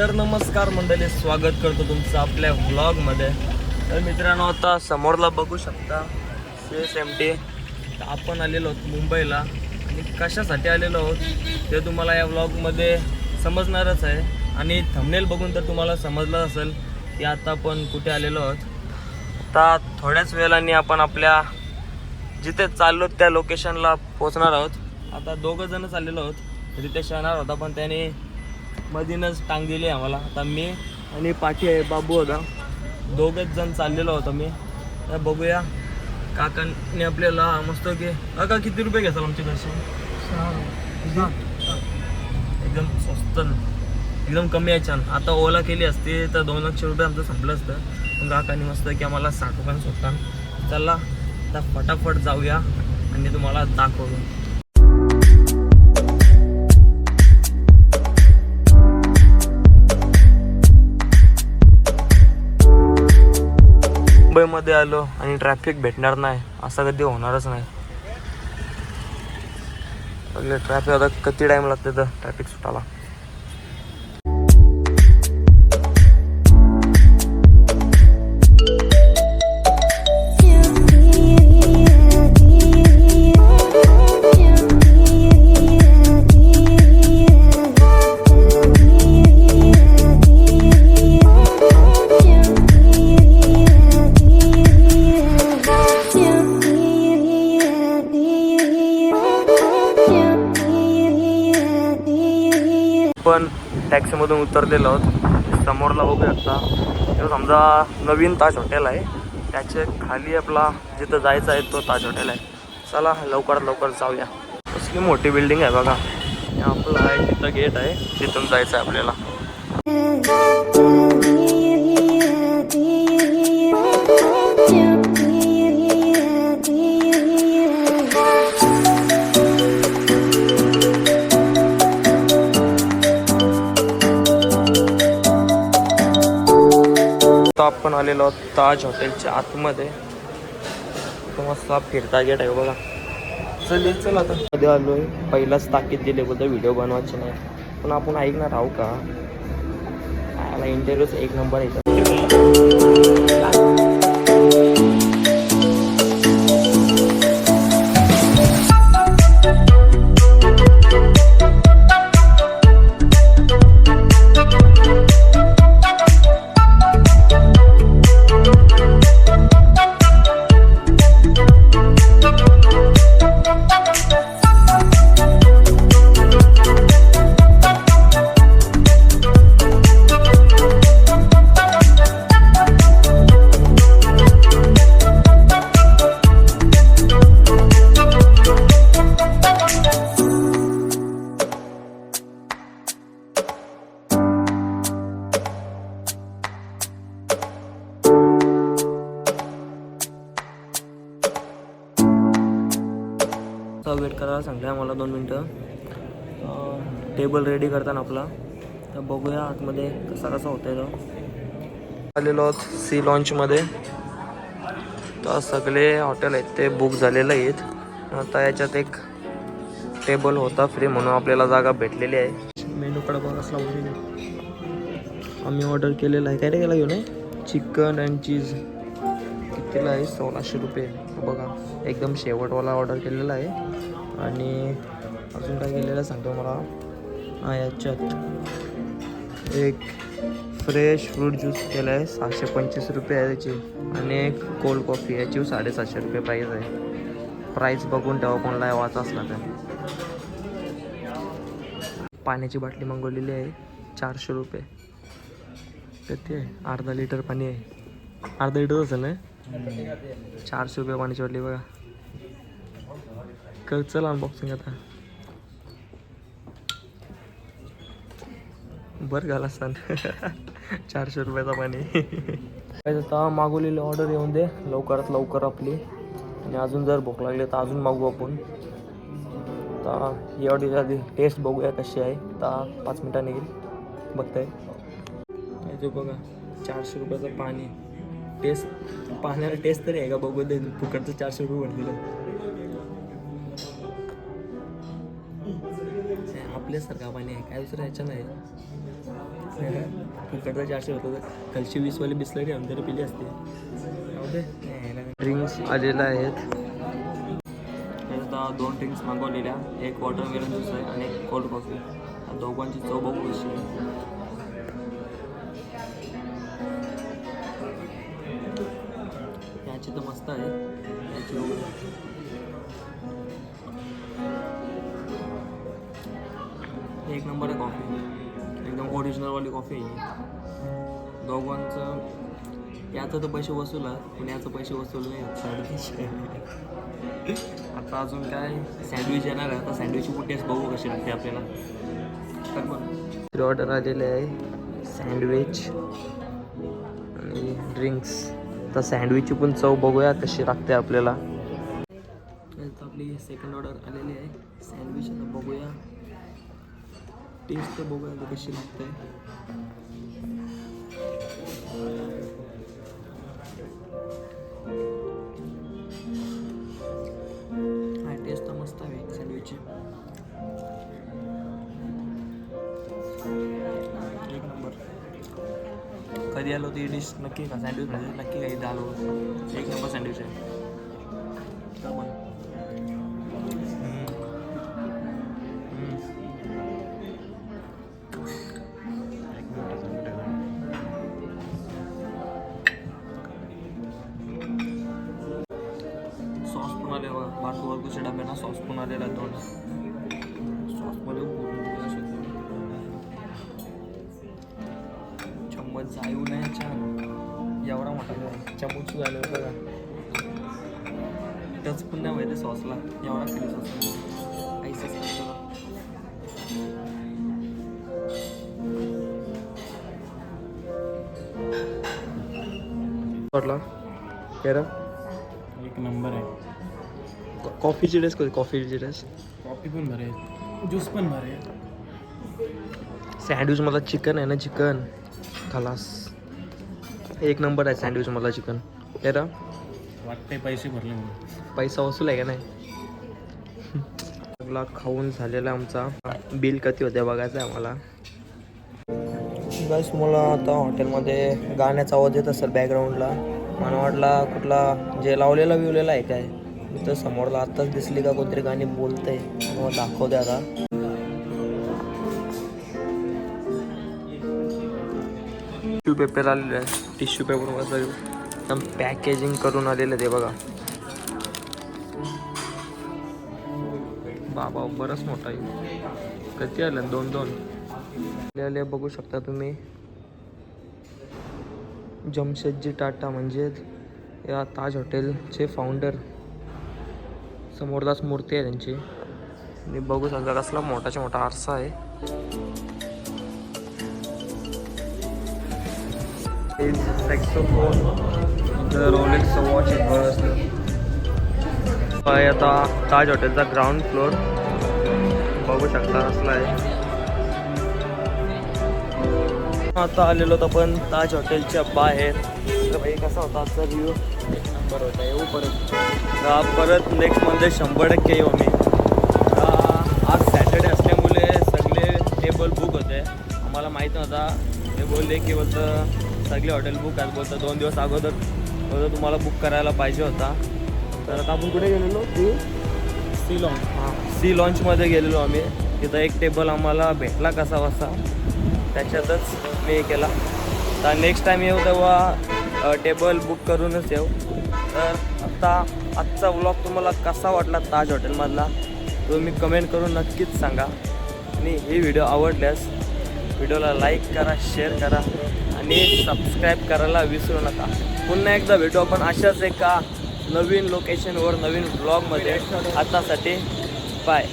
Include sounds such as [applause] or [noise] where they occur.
तर नमस्कार मंडळी स्वागत करतो तुमचं आपल्या व्लॉगमध्ये तर मित्रांनो आता समोरला बघू शकता सी एस एम टी आपण आलेलो आहोत मुंबईला. आणि कशासाठी आलेलो आहोत ते तुम्हाला या व्लॉगमध्ये समजणारच आहे. आणि थंबनेल बघून तर तुम्हाला समजलं असेल की आता आपण कुठे आलेलो आहोत. आता थोड्याच वेळाने आपण आपल्या जिथे चाललो त्या लोकेशनला पोहोचणार आहोत. आता दोघं जण चाललेलो आहोत. रितेश येणार होता पण त्याने मधीनच टांग दिली आम्हाला. आता मी आणि पाठी आहे बाबू होता दोघंच जण चाललेलो होतो मी तर बघूया. काकांनी आपल्याला मस्त की काका किती रुपये घेताल आमच्या दर्शन एकदम स्वस्त एकदम कमी आहे छान. आता ओला केली असती तर दोन लक्ष रुपये आमचं संपलं असतं. पण काकांनी मस्त की आम्हाला साठ रुपयानं सोडता चला आता फटाफट जाऊया आणि तुम्हाला दाखवू मुंबईमध्ये आलो आणि ट्रॅफिक भेटणार नाही. असं कधी होणारच नाही. ट्रॅफिक आता किती टाईम लागते तर ट्रॅफिक सुटायला? टॅक्सीमधून उतरलेलो आहोत. समोरला बघू शकता तेव्हा समजा नवीन ताज हॉटेल आहे. त्याच्याखाली आपला जिथं जायचं आहे तो ताज हॉटेल आहे. चला लवकरात लवकर जाऊया. कसली मोठी बिल्डिंग आहे बघा. आपलं आहे तिथं गेट आहे. तिथून जायचं आहे आपल्याला. Mm, आलेलो आहोत ताज हॉटेलच्या आतमध्ये. मस्त फिरता गेट आहे हो बघा. चल चल आता. मध्ये आहे पहिलाच ताकीद दिले बोलतो व्हिडिओ बनवायचे नाही. पण आपण ऐकणार आहो का? आला इंटरव्ह्यूच एक नंबर आहे. वेट करायला सांगलं आम्हाला दोन मिनटं. टेबल रेडी करताना आपला. तर बघूया आतमध्ये कसा कसा होता तो. आलेलो आहोत सी लॉन्चमध्ये तर सगळे हॉटेल आहेत ते बुक झालेले आहेत. आता याच्यात एक टेबल होता फ्री म्हणून आपल्याला जागा भेटलेली आहे. मेनूकडे बघ असला आम्ही ऑर्डर केलेला आहे. काय रे केला घेऊन चिकन अँड चीज कितीला आहे सोळाशे रुपये. बघा एकदम शेवटवाला ऑर्डर केलेला आहे. आणि अजून काय केलेलं सांगतो मला? हां याच्यात एक फ्रेश फ्रूट ज्यूस केला आहे सहाशे पंचवीस रुपये आहे त्याची आणि एक कोल्ड कॉफी याची साडेसातशे रुपये प्राईस आहे. प्राईस बघून ठेवा कोणला वाच असला तर. पाण्याची बाटली मागवलेली आहे चारशे रुपये. तर ते अर्धा लिटर पाणी आहे. अर्धा लिटर असेल ना? चारशे रुपये पाण्याची वाटली बघा. कर चल अनबॉक्सिंग आता. बरं घाला सण चारशे रुपयाचा पाणी. [laughs] आता मागवलेली ऑर्डर येऊन दे. लवकरात लवकर आपली. आणि अजून जर भूक लागली तर अजून मागू आपण. तर ही ऑर्डर आधी टेस्ट बघूया कशी आहे. तर पाच मिनटांनी येईल. बघताय. बघा चारशे रुपयाचं पाणी. टेस्ट पाण्याला टेस्ट तरी आहे का? बघू दे फुकटचं चारशे रुपये भरलेलं आपल्यासारखा पाणी आहे काय दुसरं ह्याच्या नाही. फुकटचा चारशे होतं तर. खालची वीसवाली बिस्लरी तरी पिली असते. ड्रिंक्स आलेल्या आहेत. आता दोन ड्रिंक्स मागवलेल्या. एक वॉटरमेलन ज्यूस आहे आणि एक कोल्ड कॉफी दोघांची चव बघू कशी याची तर मस्त आहे. याची एक नंबर आहे कॉफी एकदम ओरिजिनलवाली कॉफी आहे दोघांचं याचं तर पैसे वसूल आहे पण याचं पैसे वसूल नाही साडेतीनशे आता अजून काय? सँडविच येणार आहे. आता सँडविचची पण टेस्ट बघू कशी लागते आपल्याला. तर ऑर्डर आलेले आहे. सँडविच आणि ड्रिंक्स तर सँडविचची पण चव बघूया कशी लागते आपल्याला. तर आपली सेकंड ऑर्डर आलेली आहे. सँडविच आता बघूया. टेस्ट तर बघूया कशी लागते. कधी आलो ती डिश नक्की खा सँडविच म्हणजे नक्की काही आलो एक नंबर सँडविच आहे. मग. सॉस पण आले बघा कुठे बारकोच्या डब्याना सॉस पण आलेला दोन चम्मच झालं बघा. टच पण नाही माहिती सॉसला. एवढा खाली सॉस आईस वाटला? केरा एक नंबर आहे. कॉफीची टेस्ट कधी? कॉफीची टेस्ट कॉफी पण भरे ज्यूस पण भरे सँडविच मला चिकन आहे ना चिकन खलास. एक नंबर आहे सँडविच मला चिकन तेरा वाटते पैसे भरले म्हणून. पैसा वसूल आहे का नाही? सगळा खाऊन झालेला आमचा. बिल किती होते बघायचं आहे आम्हाला. बस मला आता हॉटेलमध्ये गाण्याचा आवाज येत असेल बॅकग्राऊंडला मला वाटला कुठला जे लावलेला बिवलेला आहे काय? तर समोरला आत्ताच दिसली का कोणतरी गाणी बोलतंय. मग दाखवते आता. टिश्यू पेपर आलेले आहे टिश्यू पेपर एकदम पॅकेजिंग करून आलेलं ते बघा. बाबा बरंच मोठा आहे. कधी आलं? दोन दोन. आले बघू शकता तुम्ही. जमशेदजी टाटा म्हणजे या ताज हॉटेलचे फाउंडर समोरलाच मूर्ती आहे त्यांची. आणि बघू शकता कसला मोठाच्या मोठा आरसा आहे. रोलेक्स वॉच आहे आता ताज हॉटेलचा ग्राउंड फ्लोअर बघू शकता असला आहे. आता आलेलो होतो आपण ताज हॉटेलच्या बाहेर. तर भाई कसा होता आजचा व्ह्यू एक नंबर होता येऊ परत. परत नेक्स्टमध्ये शंभर टक्के येऊ मी आज सॅटर्डे असल्यामुळे सगळे टेबल बुक होते. आम्हाला माहीत नव्हता. ते बोलले की बोलतं सगळे हॉटेल बुक आहेत. बोलतं दोन दिवस अगोदर बोलतं तुम्हाला बुक करायला पाहिजे होता. तर आता आपण कुठे गेलेलो? की सी लॉंग हां. सी लॉन्चमध्ये गेलेलो आम्ही. तिथं एक टेबल आम्हाला भेटला कसा बसा. त्याच्यातच मी हे केला. तर नेक्स्ट टाईम येऊ तेव्हा टेबल बुक करूनच येऊ. तर आता आजचा व्लॉग तुम्हाला कसा वाटला ताज हॉटेलमधला तुम्ही कमेंट करून नक्कीच सांगा. आणि ही व्हिडिओ आवडल्यास व्हिडिओला लाईक करा शेअर करा. आणि सबस्क्राईब करायला विसरू नका. पुन्हा एकदा भेटू आपण अशाच एका नवीन लोकेशनवर नवीन ब्लॉगमध्ये आतासाठी बाय